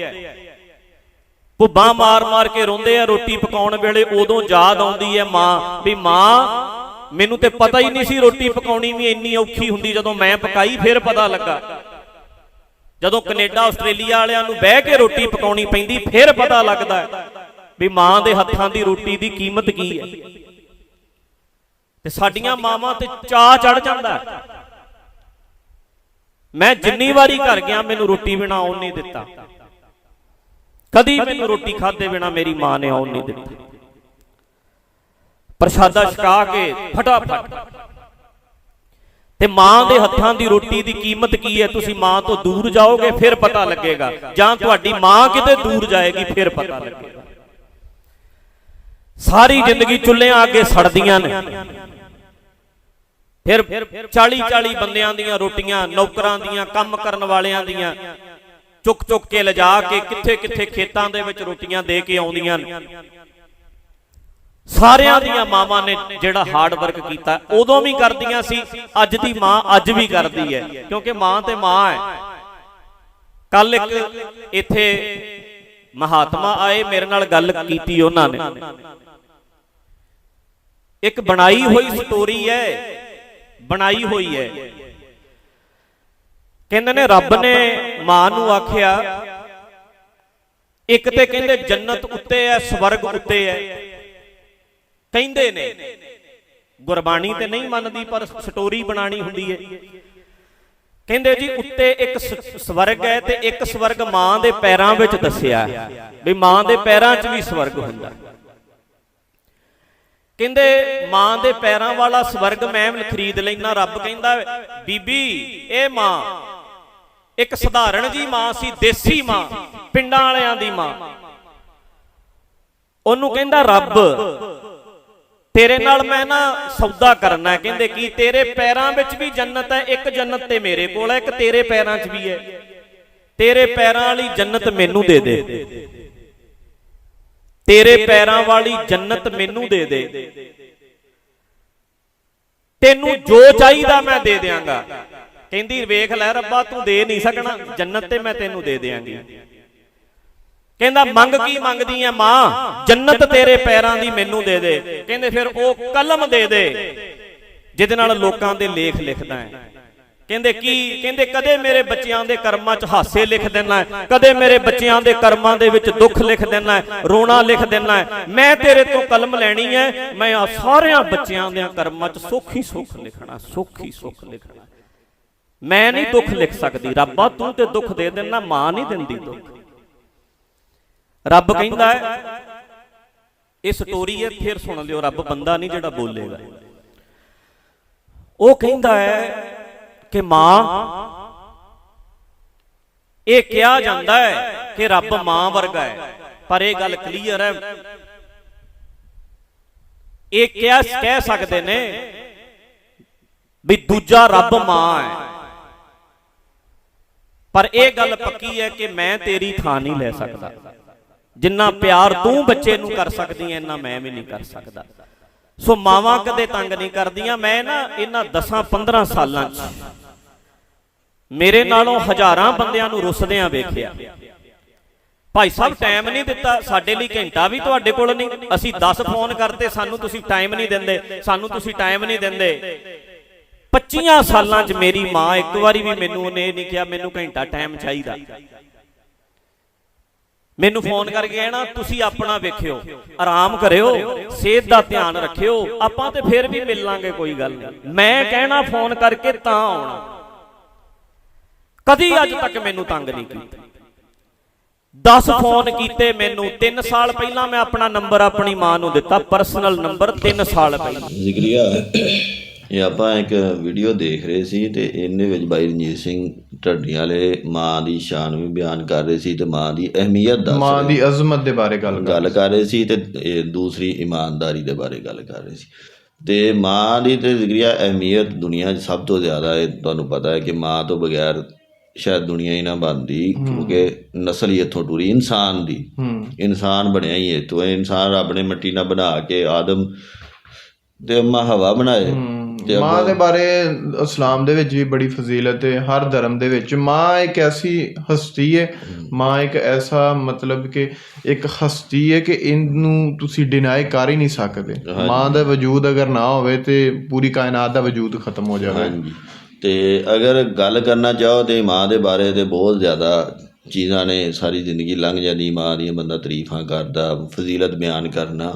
ਭੁੱਬਾਂ ਮਾਰ-ਮਾਰ ਕੇ ਰੋਂਦੇ ਆ, ਰੋਟੀ ਪਕਾਉਣ ਵੇਲੇ ਉਦੋਂ ਯਾਦ ਆਉਂਦੀ ਹੈ ਮਾਂ ਵੀ ਮਾਂ ਮੈਨੂੰ ਤੇ ਪਤਾ ਹੀ ਨਹੀਂ ਸੀ ਰੋਟੀ ਪਕਾਉਣੀ ਵੀ ਇੰਨੀ ਔਖੀ ਹੁੰਦੀ ਜਦੋਂ ਮੈਂ ਪਕਾਈ, ਫਿਰ ਪਤਾ ਲੱਗਾ। ਜਦੋਂ ਕੈਨੇਡਾ, ਆਸਟ੍ਰੇਲੀਆ ਵਾਲਿਆਂ ਨੂੰ ਬਹਿ ਕੇ ਰੋਟੀ ਪਕਾਉਣੀ ਪੈਂਦੀ, ਫਿਰ ਪਤਾ ਲੱਗਦਾ ਵੀ ਮਾਂ ਦੇ ਹੱਥਾਂ ਦੀ ਰੋਟੀ ਦੀ ਕੀਮਤ ਕੀ ਹੈ। ਤੇ ਸਾਡੀਆਂ ਮਾਵਾਂ ਤੇ ਚਾਹ ਚੜ ਜਾਂਦਾ। ਮੈਂ ਜਿੰਨੀ ਵਾਰੀ ਘਰ ਗਿਆ, ਮੈਨੂੰ ਰੋਟੀ ਬਿਨਾ ਆਉਣ ਨਹੀਂ ਦਿੱਤਾ। ਕਦੀ ਮੈਨੂੰ ਰੋਟੀ ਖਾਦੇ ਬਿਨਾ ਮੇਰੀ ਮਾਂ ਨੇ ਆਉਣ ਨਹੀਂ ਦਿੱਤੀ। ਪ੍ਰਸ਼ਾਦਾ ਛਕਾ ਕੇ ਫਟਾਫਟ। ਤੇ ਮਾਂ ਦੇ ਹੱਥਾਂ ਦੀ ਰੋਟੀ ਦੀ ਕੀਮਤ ਕੀ ਹੈ? ਤੁਸੀਂ ਮਾਂ ਤੋਂ ਦੂਰ ਜਾਓਗੇ ਫਿਰ ਪਤਾ ਲੱਗੇਗਾ। ਜਾਂ ਤੁਹਾਡੀ ਮਾਂ ਕਿਤੇ ਦੂਰ ਜਾਏਗੀ ਫਿਰ ਪਤਾ ਲੱਗੇਗਾ। ਸਾਰੀ ਜ਼ਿੰਦਗੀ ਚੁੱਲ੍ਹਿਆਂ ਅੱਗੇ ਸੜਦੀਆਂ ਨੇ। ਫਿਰ 40 40 ਬੰਦਿਆਂ ਦੀਆਂ ਰੋਟੀਆਂ ਨੌਕਰਾਂ ਦੀਆਂ ਕੰਮ ਕਰਨ ਵਾਲਿਆਂ ਦੀਆਂ। ਚੁੱਕ ਚੁੱਕ ਕੇ ਲਿਜਾ ਕੇ ਕਿੱਥੇ ਕਿੱਥੇ ਖੇਤਾਂ ਦੇ ਵਿੱਚ ਰੋਟੀਆਂ ਦੇ ਕੇ ਆਉਂਦੀਆਂ ਨੇ। ਸਾਰਿਆਂ ਦੀਆਂ ਮਾਵਾਂ ਨੇ ਜਿਹੜਾ ਹਾਰਡ ਵਰਕ ਕੀਤਾ, ਉਦੋਂ ਵੀ ਕਰਦੀਆਂ ਸੀ, ਅੱਜ ਦੀ ਮਾਂ ਅੱਜ ਵੀ ਕਰਦੀ ਹੈ, ਕਿਉਂਕਿ ਮਾਂ ਤੇ ਮਾਂ ਹੈ। ਕੱਲ ਇੱਕ ਇੱਥੇ ਮਹਾਤਮਾ ਆਏ, ਮੇਰੇ ਨਾਲ ਗੱਲ ਕੀਤੀ ਉਹਨਾਂ ਨੇ। ਇੱਕ ਬਣਾਈ ਹੋਈ ਸਟੋਰੀ ਹੈ, ਬਣਾਈ ਹੋਈ ਹੈ। ਕਹਿੰਦੇ ਨੇ ਰੱਬ ਨੇ ਮਾਂ ਨੂੰ ਆਖਿਆ, ਇੱਕ ਤੇ ਕਹਿੰਦੇ ਜੰਨਤ ਉੱਤੇ ਹੈ, ਸਵਰਗ ਉੱਤੇ ਹੈ। ਕਹਿੰਦੇ ਨੇ, ਗੁਰਬਾਣੀ ਤੇ ਨਹੀਂ ਮੰਨਦੀ, ਪਰ ਸਟੋਰੀ ਬਣਾਣੀ ਹੁੰਦੀ ਹੈ ਕਹਿੰਦੇ ਜੀ, ਉੱਤੇ ਇੱਕ ਸਵਰਗ ਹੈ ਤੇ ਇੱਕ ਸਵਰਗ ਮਾਂ ਦੇ ਪੈਰਾਂ ਵਿੱਚ ਦੱਸਿਆ ਵੀ ਮਾਂ ਦੇ ਪੈਰਾਂ 'ਚ ਵੀ ਸਵਰਗ ਹੁੰਦਾ। ਕਹਿੰਦੇ, ਮਾਂ ਦੇ ਪੈਰਾਂ ਵਾਲਾ ਸਵਰਗ ਮੈਂ ਖਰੀਦ ਲੈਣਾ ਰੱਬ ਕਹਿੰਦਾ ਬੀਬੀ, ਇਹ ਮਾਂ, ਇੱਕ ਸਧਾਰਨ ਜੀ ਮਾਂ ਸੀ, ਦੇਸੀ ਮਾਂ, ਪਿੰਡਾਂ ਵਾਲਿਆਂ ਦੀ ਮਾਂ। ਉਹਨੂੰ ਕਹਿੰਦਾ ਰੱਬ। ਤੇਰੇ ਨਾਲ ਮੈਂ ਨਾ ਸੌਦਾ ਕਰਨਾ ਕਹਿੰਦੇ ਕੀ ਤੇਰੇ ਪੈਰਾਂ ਵਿੱਚ ਵੀ ਜੰਨਤ ਹੈ ਇੱਕ ਜੰਨਤ ਤੇ ਮੇਰੇ ਕੋਲ ਹੈ ਇੱਕ ਤੇਰੇ ਪੈਰਾਂ 'ਚ ਵੀ ਹੈ। ਤੇਰੇ ਪੈਰਾਂ ਵਾਲੀ ਜੰਨਤ ਮੈਨੂੰ ਦੇ ਦੇ। ਤੇਰੇ ਪੈਰਾਂ ਵਾਲੀ ਜੰਨਤ ਮੈਨੂੰ ਦੇ ਦੇ। ਤੈਨੂੰ ਜੋ ਚਾਹੀਦਾ ਮੈਂ ਦੇ ਦਿਆਂਗਾ। ਕਹਿੰਦੀ ਵੇਖ ਲੈ ਰੱਬਾ ਤੂੰ ਦੇ ਨਹੀਂ ਸਕਣਾ। ਜੰਨਤ ਤੇ ਮੈਂ ਤੈਨੂੰ ਦੇ ਦਿਆਂਗੀ। ਕਹਿੰਦਾ ਮੰਗ ਕੀ ਮੰਗਦੀ ਐ ਮਾਂ? ਜੰਨਤ ਤੇਰੇ ਪੈਰਾਂ ਦੀ ਮੈਨੂੰ ਦੇ ਦੇ ਕਹਿੰਦੇ ਫਿਰ ਉਹ ਕਲਮ ਦੇ ਦੇ। ਜਿਹਦੇ ਨਾਲ ਲੋਕਾਂ ਦੇ ਲੇਖ ਲਿਖਦਾ ਹੈ। ਕਹਿੰਦੇ ਕੀ ਕਹਿੰਦੇ ਕਦੇ ਮੇਰੇ ਬੱਚਿਆਂ ਦੇ ਕਰਮਾਂ 'ਚ ਹਾਸੇ ਲਿਖ ਦੇਣਾ ਹੈ। ਕਦੇ ਮੇਰੇ ਬੱਚਿਆਂ ਦੇ ਕਰਮਾਂ ਦੇ ਵਿੱਚ ਦੁੱਖ ਲਿਖ ਦੇਣਾ ਹੈ। ਰੋਣਾ ਲਿਖ ਦੇਣਾ ਹੈ। ਮੈਂ ਤੇਰੇ ਤੋਂ ਕਲਮ ਲੈਣੀ ਹੈ। ਮੈਂ ਆ ਸਾਰਿਆਂ ਬੱਚਿਆਂ ਦੇ ਕਰਮਾਂ 'ਚ ਸੁੱਖ ਹੀ ਸੁੱਖ ਲਿਖਣਾ ਸੁੱਖ ਹੀ ਸੁੱਖ ਲਿਖਣਾ। ਮੈਂ ਨਹੀਂ ਦੁੱਖ ਲਿਖ ਸਕਦੀ। ਰੱਬਾ ਤੂੰ ਤੇ ਦੁੱਖ ਦੇ ਦੇਣਾ ਮਾਂ ਨਹੀਂ ਦਿੰਦੀ। ਦੁੱਖ। ਰੱਬ ਕਹਿੰਦਾ ਹੈ ਇਹ ਸਟੋਰੀ ਹੈ ਫਿਰ ਸੁਣ ਲਿਓ ਰੱਬ ਬੰਦਾ ਨਹੀਂ ਜਿਹੜਾ ਬੋਲੇਗਾ। ਉਹ ਕਹਿੰਦਾ ਹੈ ਕਿ ਮਾਂ ਇਹ ਕਿਹਾ ਜਾਂਦਾ ਹੈ ਕਿ ਰੱਬ ਮਾਂ ਵਰਗਾ ਹੈ। ਪਰ ਇਹ ਗੱਲ ਕਲੀਅਰ ਹੈ। ਇਹ ਕਿਹਾ ਕਹਿ ਸਕਦੇ ਨੇ ਵੀ ਦੂਜਾ ਰੱਬ ਮਾਂ ਹੈ। ਪਰ ਇਹ ਗੱਲ ਪੱਕੀ ਹੈ ਕਿ ਮੈਂ ਤੇਰੀ ਥਾਂ ਨਹੀਂ ਲੈ ਸਕਦਾ। ਜਿੰਨਾ ਪਿਆਰ ਤੂੰ ਬੱਚੇ ਨੂੰ ਕਰ ਸਕਦੀ ਐ ਇੰਨਾ ਮੈਂ ਵੀ ਨਹੀਂ ਕਰ ਸਕਦਾ। ਸੋ ਮਾਵਾਂ ਕਦੇ ਤੰਗ ਨਹੀਂ ਕਰਦੀਆਂ ਮੈਂ ਨਾ ਇਹਨਾਂ 10 15 ਸਾਲਾਂ 'ਚ ਮੇਰੇ ਨਾਲੋਂ ਹਜ਼ਾਰਾਂ ਬੰਦਿਆਂ ਨੂੰ ਰੁੱਸਦਿਆਂ ਵੇਖਿਆ। ਭਾਈ ਸਾਹਿਬ ਟਾਈਮ ਨਹੀਂ ਦਿੱਤਾ ਸਾਡੇ ਲਈ ਘੰਟਾ ਵੀ ਤੁਹਾਡੇ ਕੋਲ ਨਹੀਂ। ਅਸੀਂ 10 ਫੋਨ ਕਰਤੇ ਸਾਨੂੰ ਤੁਸੀਂ ਟਾਈਮ ਨਹੀਂ ਦਿੰਦੇ ਸਾਨੂੰ ਤੁਸੀਂ ਟਾਈਮ ਨਹੀਂ ਦਿੰਦੇ। 25 ਸਾਲਾਂ 'ਚ ਮੇਰੀ ਮਾਂ ਇੱਕ ਵਾਰੀ ਵੀ ਮੈਨੂੰ ਉਹਨੇ ਇਹ ਨਹੀਂ ਕਿਹਾ ਮੈਨੂੰ ਘੰਟਾ ਟਾਈਮ ਚਾਹੀਦਾ। ਮੈਨੂੰ ਫੋਨ ਕਰਕੇ ਕਹਿਣਾ ਤੁਸੀਂ ਆਪਣਾ ਵੇਖਿਓ ਆਰਾਮ ਕਰਿਓ ਸਿਹਤ ਦਾ ਧਿਆਨ ਰੱਖਿਓ ਆਪਾਂ ਤੇ ਫੇਰ ਵੀ ਮਿਲ ਲਾਂਗੇ ਕੋਈ ਗੱਲ ਨਹੀਂ। ਮੈਂ ਕਹਿਣਾ ਫੋਨ ਕਰਕੇ ਤਾਂ ਆਉਣਾ। ਕਦੀ ਅੱਜ ਤੱਕ ਮੈਨੂੰ ਤੰਗ ਨਹੀਂ ਕੀਤਾ। 10 ਫੋਨ ਕੀਤੇ ਮੈਨੂੰ 3 ਸਾਲ ਪਹਿਲਾਂ ਮੈਂ ਆਪਣਾ ਨੰਬਰ ਆਪਣੀ ਮਾਂ ਨੂੰ ਦਿੱਤਾ ਪਰਸਨਲ ਨੰਬਰ 3 ਸਾਲ ਪਹਿਲਾਂ। ਜ਼ਿਕਰੀਆ ਇਹ ਆਪਾਂ ਇੱਕ ਵੀਡੀਓ ਦੇਖ ਰਹੇ ਸੀ ਤੇ ਇਹਦੇ ਵਿੱਚ ਬਾਈ ਰਣਜੀਤ ਸਿੰਘ ਢੱਡੀਆਂ ਵਾਲੇ ਮਾਂ ਦੀ ਸ਼ਾਨ ਵੀ ਬਿਆਨ ਕਰ ਰਹੇ ਸੀ ਤੇ ਮਾਂ ਦੀ ਅਹਿਮੀਅਤ ਦੱਸ ਮਾਂ ਦੀ ਅਜ਼ਮਤ ਦੇ ਬਾਰੇ ਗੱਲ ਕਰ ਗੱਲ ਕਰ ਰਹੇ ਸੀ ਤੇ ਇਹ ਦੂਸਰੀ ਇਮਾਨਦਾਰੀ ਦੇ ਬਾਰੇ ਗੱਲ ਕਰ ਰਹੇ ਸੀ। ਤੇ ਮਾਂ ਦੀ ਤੇ ਜ਼ਿਕਰੀਆ ਅਹਿਮੀਅਤ ਦੁਨੀਆ 'ਚ ਸਭ ਤੋਂ ਜ਼ਿਆਦਾ ਹੈ ਤੁਹਾਨੂੰ ਪਤਾ ਹੈ ਕਿ ਮਾਂ ਤੋਂ ਬਗੈਰ ਸ਼ਾਇਦ ਦੁਨੀਆ ਹੀ ਨਾ ਬਣਦੀ ਕਿਉਂਕਿ ਨਸਲ ਹੀ ਇੱਥੋਂ ਟੁਰੀ ਇਨਸਾਨ ਦੀ। ਇਨਸਾਨ ਬਣਿਆ ਹੀ ਹੈ ਤੋ ਇਨਸਾਨ ਰੱਬ ਨੇ ਮਿੱਟੀ ਨਾਲ ਬਣਾ ਕੇ ਆਦਮ ਤੇ ਅੰਮਾ ਹਵਾ ਬਣਾਏ। ਮਾਂ ਦੇ ਬਾਰੇ ਇਸਲਾਮ ਦੇ ਵਿੱਚ ਵੀ ਬੜੀ ਫਜ਼ੀਲਤ ਹੈ ਹਰ ਧਰਮ ਦੇ ਵਿੱਚ। ਮਾਂ ਇੱਕ ਐਸੀ ਹਸਤੀ ਹੈ ਮਾਂ ਇੱਕ ਐਸਾ ਮਤਲਬ ਕਿ ਇੱਕ ਹਸਤੀ ਹੈ ਕਿ ਇਹਨੂੰ ਤੁਸੀਂ ਡਿਨਾਈ ਕਰ ਹੀ ਨਹੀਂ ਸਕਦੇ। ਮਾਂ ਦਾ ਵਜੂਦ ਅਗਰ ਨਾ ਹੋਵੇ ਤੇ ਪੂਰੀ ਕਾਇਨਾਤ ਦਾ ਵਜੂਦ ਖਤਮ ਹੋ ਜਾਵੇ। ਹਾਂਜੀ। ਤੇ ਅਗਰ ਗੱਲ ਕਰਨਾ ਚਾਹੋ ਤੇ ਮਾਂ ਦੇ ਬਾਰੇ ਤੇ ਬਹੁਤ ਜ਼ਿਆਦਾ ਚੀਜ਼ਾਂ ਨੇ ਸਾਰੀ ਜ਼ਿੰਦਗੀ ਲੰਘ ਜਾਂਦੀ ਮਾਂ ਦੀਆਂ ਬੰਦਾ ਤਾਰੀਫਾਂ ਕਰਦਾ ਫਜ਼ੀਲਤ ਬਿਆਨ ਕਰਨਾ।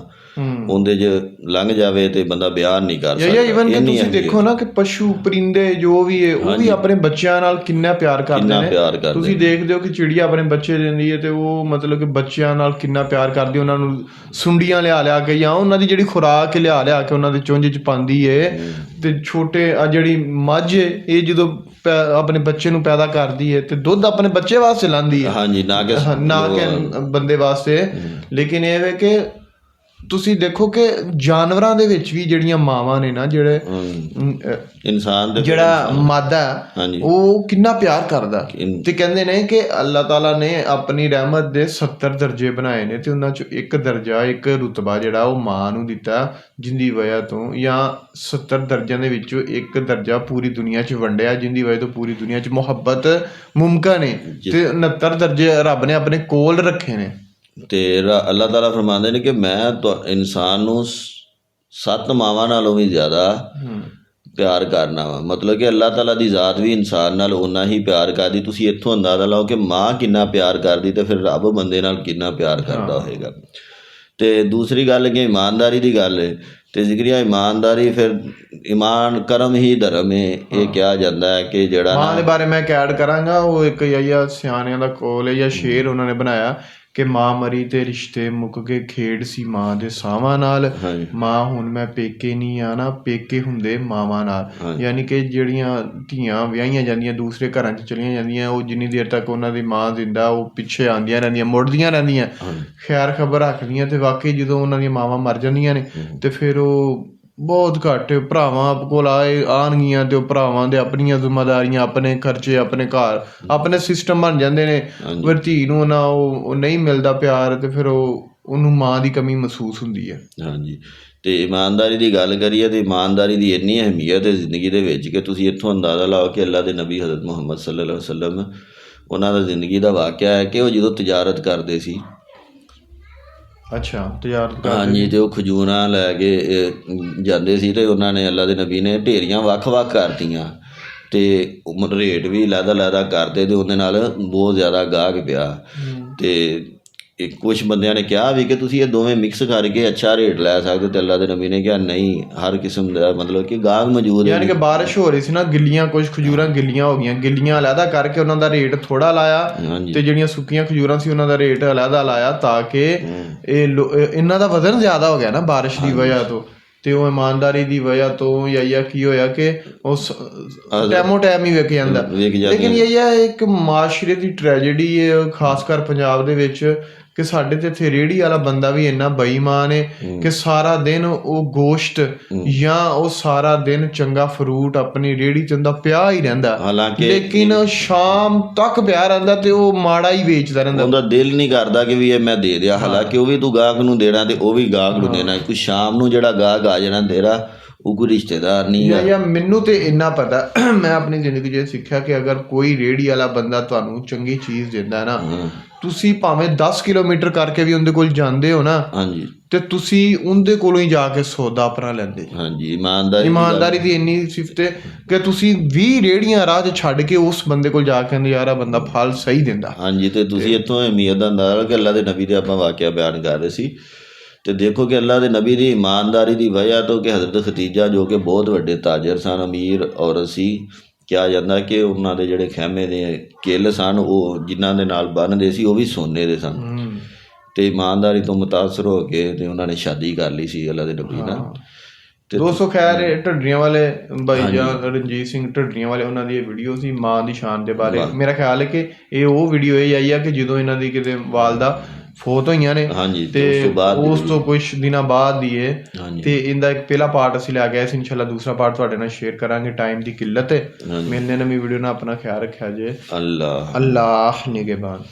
ਉਹਦੇ 'ਚ ਲੰਘ ਜਾਵੇ ਤੇ ਬੰਦਾ ਬਿਆਨ ਨਹੀਂ ਕਰ ਜਾਂ ਸਕਦਾ। ਇਵਨ ਕਿ ਤੁਸੀਂ। ਦੇਖੋ ਨਾ ਕਿ ਪਸ਼ੂ ਪਰਿੰਦੇ ਜੋ ਵੀ ਹੈ ਉਹ ਵੀ ਆਪਣੇ ਬੱਚਿਆਂ ਨਾਲ ਕਿੰਨਾ ਪਿਆਰ ਕਰਦੇ ਨੇ। ਤੁਸੀਂ ਦੇਖਦੇ ਹੋ ਕਿ ਚਿੜੀਆ ਆਪਣੇ ਬੱਚੇ ਦਿੰਦੀ ਹੈ ਤੇ ਉਹ ਮਤਲਬ ਕਿ ਬੱਚਿਆਂ ਨਾਲ ਕਿੰਨਾ ਪਿਆਰ ਕਰਦੀ ਉਹਨਾਂ ਨੂੰ ਸੁੰਡੀਆਂ ਲਿਆ ਲਿਆ ਕੇ ਜਾਂ ਉਹਨਾਂ ਦੀ ਜਿਹੜੀ ਖੁਰਾਕ ਲਿਆ ਲਿਆ ਕੇ ਉਹਨਾਂ ਦੇ ਚੁੰਝ ਚ ਪਾਉਂਦੀ ਹੈ। ਤੇ ਛੋਟੇ ਆ ਜਿਹੜੀ ਮੱਝ ਇਹ ਜਦੋਂ ਆਪਣੇ ਬੱਚੇ ਨੂੰ ਪੈਦਾ ਕਰਦੀ ਹੈ ਤੇ ਦੁੱਧ ਆਪਣੇ ਬੱਚੇ ਵਾਸਤੇ ਲਾਂਦੀ ਹੈ। ਹਾਂਜੀ ਨਾ ਕਿ ਨਾ ਕਿ ਬੰਦੇ ਵਾਸਤੇ। ਲੇਕਿਨ ਇਹ ਹੈ ਕਿ ਤੁਸੀਂ ਦੇਖੋ ਕਿ ਜਾਨਵਰਾਂ ਦੇ ਵਿੱਚ ਵੀ ਜਿਹੜੀਆਂ ਮਾਵਾਂ ਨੇ ਨਾ ਜਿਹੜੇ ਇਨਸਾਨ ਦੇ ਜਿਹੜਾ ਮਾਦਾ। ਉਹ ਕਿੰਨਾ ਪਿਆਰ ਕਰਦਾ। ਤੇ ਕਹਿੰਦੇ ਨੇ ਕਿ ਅੱਲਾਹ ਤਾਲਾ ਨੇ ਆਪਣੀ ਰਹਿਮਤ ਦੇ 70 ਦਰਜੇ ਬਣਾਏ ਨੇ ਤੇ ਉਹਨਾਂ ਚੋਂ ਇੱਕ ਦਰਜਾ ਇੱਕ ਰੁਤਬਾ ਜਿਹੜਾ ਉਹ ਮਾਂ ਨੂੰ ਦਿੱਤਾ ਜਿੰਦੀ ਵਜ੍ਹਾ ਤੋਂ ਜਾਂ 70 ਦਰਜਿਆਂ ਦੇ ਵਿੱਚੋਂ ਇੱਕ ਦਰਜਾ ਪੂਰੀ ਦੁਨੀਆ 'ਚ ਵੰਡਿਆ ਜਿੰਦੀ ਵਜ੍ਹਾ ਤੋਂ ਪੂਰੀ ਦੁਨੀਆ 'ਚ ਮੁਹੱਬਤ ਮੁਮਕਨ ਹੈ ਤੇ 69 ਦਰਜੇ ਰੱਬ ਨੇ ਆਪਣੇ ਕੋਲ ਰੱਖੇ ਨੇ। ਤੇ ਅੱਲਾਹ ਤਾਲਾ ਫਰਮਾਉਂਦੇ ਨੇ ਕਿ ਮੈਂ ਇਨਸਾਨ ਨੂੰ ਸੱਤ ਮਾਵਾਂ ਨਾਲੋਂ ਵੀ ਜ਼ਿਆਦਾ ਪਿਆਰ ਕਰਨਾ ਵਾ। ਮਤਲਬ ਕਿ ਅੱਲਾਹ ਤਾਲਾ ਦੀ ਜ਼ਾਤ ਵੀ ਇਨਸਾਨ ਨਾਲ ਉਨਾ ਹੀ ਪਿਆਰ ਕਰਦੀ। ਤੁਸੀਂ ਇੱਥੋਂ ਅੰਦਾਜ਼ਾ ਲਾਓ ਕਿ ਮਾਂ ਕਿੰਨਾ ਪਿਆਰ ਕਰਦੀ ਤੇ ਫਿਰ ਰੱਬ ਬੰਦੇ ਨਾਲ ਕਿੰਨਾ ਪਿਆਰ ਕਰਦਾ ਹੋਏਗਾ। ਤੇ ਦੂਸਰੀ ਗੱਲ ਕਿ ਇਮਾਨਦਾਰੀ ਦੀ ਗੱਲ ਹੈ ਤੇ ਜ਼ਿਕਰੀਆ ਇਮਾਨਦਾਰੀ ਫਿਰ ਇਮਾਨ ਕਰਮ ਹੀ ਧਰਮ ਹੈ ਇਹ ਕਿਹਾ ਜਾਂਦਾ ਹੈ ਕਿ ਜਿਹੜਾ ਮਾਂ ਦੇ ਬਾਰੇ ਮੈਂ ਕੈਡ ਕਰਾਂਗਾ। ਉਹ ਇੱਕ ਜਾਂ ਸਿਆਣਿਆਂ ਦਾ ਕੋਲ ਹੈ ਜਾਂ ਸ਼ੇਰ ਉਹਨਾਂ ਨੇ ਬਣਾਇਆ। ਕਿ ਮਾਂ ਮਰੀ ਤੇ ਰਿਸ਼ਤੇ ਮੁੱਕ ਕੇ ਖੇਡ ਸੀ ਮਾਂ ਦੇ ਸਾਵਾਂ ਨਾਲ। ਮਾਂ ਹੁਣ ਮੈਂ ਪੇਕੇ ਨਹੀਂ ਆਣਾ ਪੇਕੇ ਹੁੰਦੇ ਮਾਵਾਂ ਨਾਲ। ਯਾਨੀ ਕਿ ਜਿਹੜੀਆਂ ਧੀਆਂ ਵਿਆਹੀਆਂ ਜਾਂਦੀਆਂ ਦੂਸਰੇ ਘਰਾਂ 'ਚ ਚਲੀਆਂ ਜਾਂਦੀਆਂ ਉਹ ਜਿੰਨੀ ਦੇਰ ਤੱਕ ਉਹਨਾਂ ਦੀ ਮਾਂ ਜ਼ਿੰਦਾ ਉਹ ਪਿੱਛੇ ਆਉਂਦੀਆਂ ਰਹਿੰਦੀਆਂ ਮੁੜਦੀਆਂ ਰਹਿੰਦੀਆਂ। ਖੈਰ ਖਬਰ ਰੱਖਦੀਆਂ ਤੇ ਵਾਕਈ ਜਦੋਂ ਉਹਨਾਂ ਦੀਆਂ ਮਾਵਾਂ ਮਰ ਜਾਂਦੀਆਂ ਨੇ ਤੇ ਫਿਰ ਉਹ ਬਹੁਤ ਘੱਟ ਭਰਾਵਾਂ ਕੋਲ ਆਏ ਆਣਗੀਆਂ ਤੇ ਉਹ ਭਰਾਵਾਂ ਦੇ ਆਪਣੀਆਂ ਜ਼ਿੰਮੇਵਾਰੀਆਂ ਆਪਣੇ ਖਰਚੇ ਆਪਣੇ ਘਰ ਆਪਣੇ ਸਿਸਟਮ ਬਣ ਜਾਂਦੇ ਨੇ। ਫਿਰ ਧੀ ਨੂੰ ਨਾ ਉਹ ਨਹੀਂ ਮਿਲਦਾ ਪਿਆਰ ਤੇ ਫਿਰ ਉਹ ਉਹਨੂੰ ਮਾਂ ਦੀ ਕਮੀ ਮਹਿਸੂਸ ਹੁੰਦੀ ਹੈ। ਹਾਂਜੀ। ਤੇ ਇਮਾਨਦਾਰੀ ਦੀ ਗੱਲ ਕਰੀਏ ਤੇ ਇਮਾਨਦਾਰੀ ਦੀ ਇੰਨੀ ਅਹਿਮੀਅਤ ਹੈ ਜ਼ਿੰਦਗੀ ਦੇ ਵਿੱਚ ਕਿ ਤੁਸੀਂ ਇੱਥੋਂ ਅੰਦਾਜ਼ਾ ਲਾਓ ਕਿ ਅੱਲਾ ਦੇ ਨਬੀ ਹਜ਼ਰਤ ਮੁਹੰਮਦ ਸੱਲੱਲਾਹੁ ਅਲੈਹਿ ਵਸੱਲਮ ਉਹਨਾਂ ਦਾ ਜ਼ਿੰਦਗੀ ਦਾ ਵਾਕਿਆ ਹੈ ਕਿ ਉਹ ਜਦੋਂ ਤਜਾਰਤ ਕਰਦੇ ਸੀ ਅੱਛਾ ਤਜਾਰਤ ਕਰ ਹਾਂਜੀ ਤੇ ਉਹ ਖਜੂਰਾਂ ਲੈ ਕੇ ਜਾਂਦੇ ਸੀ ਤੇ ਉਹਨਾਂ ਨੇ ਅੱਲਾ ਦੇ ਨਬੀ ਨੇ ਢੇਰੀਆਂ ਵੱਖ-ਵੱਖ ਕਰਤੀਆਂ। ਤੇ ਉਹ ਰੇਟ ਵੀ ਅਲੱਗ ਅਲੱਗ ਕਰਦੇ ਤੇ ਉਹਦੇ ਨਾਲ ਬਹੁਤ ਜ਼ਿਆਦਾ ਗਾਹਕ ਪਿਆ। ਤੇ ਇੱਕ ਕੁਝ ਬੰਦਿਆਂ ਨੇ ਕਿਹਾ ਵੀ ਕਿ ਤੁਸੀਂ ਇਹ ਦੋਵੇਂ ਮਿਕਸ ਕਰਕੇ ਅੱਛਾ ਰੇਟ ਲੈ ਸਕਦੇ ਤੇ ਅੱਲਾ ਦੇ ਨਬੀ ਨੇ ਕਿਹਾ ਨਹੀਂ ਹਰ ਕਿਸਮ ਦਾ ਮਤਲਬ ਕਿ ਗਾਹਕ ਮੌਜੂਦ ਹੈ ਯਾਨੀ ਕਿ ਬਾਰਿਸ਼ ਹੋ ਰਹੀ ਸੀ ਨਾ ਗਿੱਲੀਆਂ ਕੁਝ ਖਜੂਰਾਂ ਗਿੱਲੀਆਂ ਹੋ ਗਈਆਂ। ਗਿੱਲੀਆਂ ਅਲੱਗਾ ਕਰਕੇ ਉਹਨਾਂ ਦਾ ਰੇਟ ਥੋੜਾ ਲਾਇਆ ਤੇ ਜਿਹੜੀਆਂ ਸੁੱਕੀਆਂ ਖਜੂਰਾਂ ਸੀ ਉਹਨਾਂ ਦਾ ਰੇਟ ਅਲੱਗਾ ਲਾਇਆ ਤਾਂ ਕਿ ਇਹ ਇਹ- ਇਹਨਾਂ ਦਾ ਵਜ਼ਨ ਜ਼ਿਆਦਾ ਹੋ ਗਿਆ ਨਾ ਬਾਰਿਸ਼ ਦੀ ਵਜ੍ਹਾ ਤੋਂ। ਤੇ ਉਹ ਇਮਾਨਦਾਰੀ ਦੀ ਵਜ੍ਹਾ ਤੋਂ ਜਾਂ ਜਾਂ ਕੀ ਹੋਇਆ ਕਿ ਉਸ ਟੈਮੋ ਟੈਮ ਹੀ ਵੇਖ ਜਾਂਦਾ। ਲੇਕਿਨ ਇਹ ਇਹ ਇੱਕ ਮਾਸ਼ਰੇ ਦੀ ਟ੍ਰੈਜੇਡੀ ਹੈ ਖਾਸ ਕਰ ਪੰਜਾਬ ਦੇ ਵਿੱਚ। ਕਿ ਸਾਡੇ ਤੇ ਇੱਥੇ ਰੇੜੀ ਵਾਲਾ ਬੰਦਾ ਵੀ ਇੰਨਾ ਬੇਈਮਾਨ ਹੈ। ਕਿ ਸਾਰਾ ਦਿਨ ਉਹ ਗੋਸ਼ਤ ਜਾਂ ਉਹ ਸਾਰਾ ਦਿਨ ਚੰਗਾ ਫਰੂਟ ਆਪਣੀ ਰੇੜੀ ਚ ਹੁੰਦਾ ਪਿਆ ਹੀ ਰਹਿੰਦਾ। ਹਾਲਾਂਕਿ ਲੇਕਿਨ ਸ਼ਾਮ ਤੱਕ ਪਿਆ ਰਹਿੰਦਾ ਤੇ ਉਹ ਮਾੜਾ ਹੀ ਵੇਚਦਾ ਰਹਿੰਦਾ। ਉਹਦਾ ਦਿਲ ਨਹੀਂ ਕਰਦਾ ਕਿ ਵੀ ਇਹ ਮੈਂ ਦੇ ਦਿਆ। ਹਾਲਾਂਕਿ ਉਹ ਵੀ ਤੂੰ ਗਾਹਕ ਨੂੰ ਦੇਣਾ ਤੇ ਉਹ ਵੀ ਗਾਹਕ ਨੂੰ ਦੇਣਾ। ਕੋਈ ਸ਼ਾਮ ਨੂੰ ਜਿਹੜਾ ਗਾਹਕ ਆ ਜਾਣਾ ਤੇਰਾ ਉਹ ਕੋਈ ਰਿਸ਼ਤੇਦਾਰ ਨਹੀਂ ਜਾਂ ਜਾਂ ਮੈਨੂੰ ਤੇ ਇੰਨਾ ਪਤਾ ਮੈਂ ਆਪਣੀ ਜ਼ਿੰਦਗੀ 'ਚ ਸਿੱਖਿਆ ਕਿ ਅਗਰ ਕੋਈ ਰੇੜੀ ਵਾਲਾ ਬੰਦਾ ਤੁਹਾਨੂੰ ਚੰਗੀ ਚੀਜ਼ ਦਿੰਦਾ ਹੈ। ਨਾ ਤੁਸੀਂ ਭਾਵੇਂ 10 ਕਿਲੋਮੀਟਰ ਕਰਕੇ ਵੀ ਉਹਦੇ ਕੋਲ ਜਾਂਦੇ ਹੋ ਨਾ ਹਾਂਜੀ। ਤੇ ਤੁਸੀਂ ਉਹਦੇ ਕੋਲੋਂ ਹੀ ਜਾ ਕੇ ਸੌਦਾ ਆਪਣਾ ਲੈਂਦੇ। ਹਾਂਜੀ ਇਮਾਨਦਾਰੀ ਇਮਾਨਦਾਰੀ ਦੀ ਇੰਨੀ ਸਿਫਤ ਹੈ ਕਿ ਤੁਸੀਂ 20 ਰੇੜੀਆਂ ਰਾਹ 'ਚ ਛੱਡ ਕੇ ਉਸ ਬੰਦੇ ਕੋਲ ਜਾ ਕੇ ਯਾਰ ਆਹ ਬੰਦਾ ਫਲ ਸਹੀ ਦਿੰਦਾ। ਹਾਂਜੀ ਤੇ ਤੁਸੀਂ ਇੱਥੋਂ ਅਹਿਮੀਅਤ ਦਾ ਅੰਦਾਜ਼ਾ ਕਿ ਅੱਲਾ ਦੇ ਨਬੀ ਦੇ ਆਪਾਂ ਵਾਕਿਆ ਬਿਆਨ ਕਰ ਰਹੇ ਸੀ। ਤੇ ਦੇਖੋ ਕਿ ਅੱਲਾ ਦੇ ਨਬੀ ਦੀ ਇਮਾਨਦਾਰੀ ਦੀ ਵਜ੍ਹਾ ਤੋਂ ਕਿ ਹਜ਼ਰਤ ਖਦੀਜਾ ਜੋ ਕਿ ਬਹੁਤ ਵੱਡੇ ਤਾਜਰ ਸਨ ਅਮੀਰ ਔਰਤ ਸੀ ਕਿਹਾ ਜਾਂਦਾ ਕਿ ਉਹਨਾਂ ਦੇ ਜਿਹੜੇ ਖੈਮੇ ਦੇ ਕਿੱਲ ਸਨ ਉਹ ਜਿਨ੍ਹਾਂ ਦੇ ਨਾਲ ਬੰਨਦੇ ਸੀ ਉਹ ਵੀ ਸੋਨੇ ਦੇ ਸਨ। ਹੂੰ। ਤੇ ਇਮਾਨਦਾਰੀ ਤੋਂ ਮੁਤਾਸਰ ਹੋ ਕੇ ਤੇ ਉਹਨਾਂ ਨੇ ਸ਼ਾਦੀ ਕਰ ਲਈ ਸੀ ਅੱਲਾ ਦੇ ਨਬੀ ਨਾਲ। ਤੇ ਦੋਸਤੋ ਖੈਰ ਢੱਡਰੀਆਂ ਵਾਲੇ ਭਾਈ ਜਾਨ ਰਣਜੀਤ ਸਿੰਘ ਢੱਡਰੀਆਂ ਵਾਲੇ ਉਹਨਾਂ ਦੀ ਇਹ ਵੀਡੀਓ ਸੀ ਮਾਂ ਦੀ ਸ਼ਾਨ ਦੇ ਬਾਰੇ। ਮੇਰਾ ਖਿਆਲ ਹੈ ਕਿ ਇਹ ਉਹ ਵੀਡੀਓ ਇਹ ਆਈ ਆ ਕਿ ਜਦੋਂ ਇਹਨਾਂ ਦੀ ਕਿਤੇ ਵਾਲਦਾ ਫੋਤ ਹੋਈਆਂ ਨੇ। ਹਾਂਜੀ ਤੇ ਉਸ ਤੋਂ ਬਾਅਦ ਉਸ ਤੋਂ ਕੁਝ ਦਿਨਾਂ ਬਾਅਦ ਹੀ ਇਹ ਤੇ ਇਹਦਾ ਇੱਕ ਪਹਿਲਾ ਪਾਰਟ ਅਸੀਂ ਲੈ ਆਏ ਸੀ ਇਨਸ਼ਾਅੱਲਾ ਦੂਸਰਾ ਪਾਰਟ ਤੁਹਾਡੇ ਨਾਲ ਸ਼ੇਅਰ ਕਰਾਂਗੇ ਟਾਈਮ ਦੀ ਕਿੱਲਤ ਹੈ। ਮਿਲਨੇ ਨਵੀਂ ਵੀਡੀਓ ਨਾਲ ਆਪਣਾ ਖਿਆਲ ਰੱਖਿਆ ਜੇ। ਅੱਲਾ ਅੱਲਾਹ ਨਿਗਹਿਬਾਨ।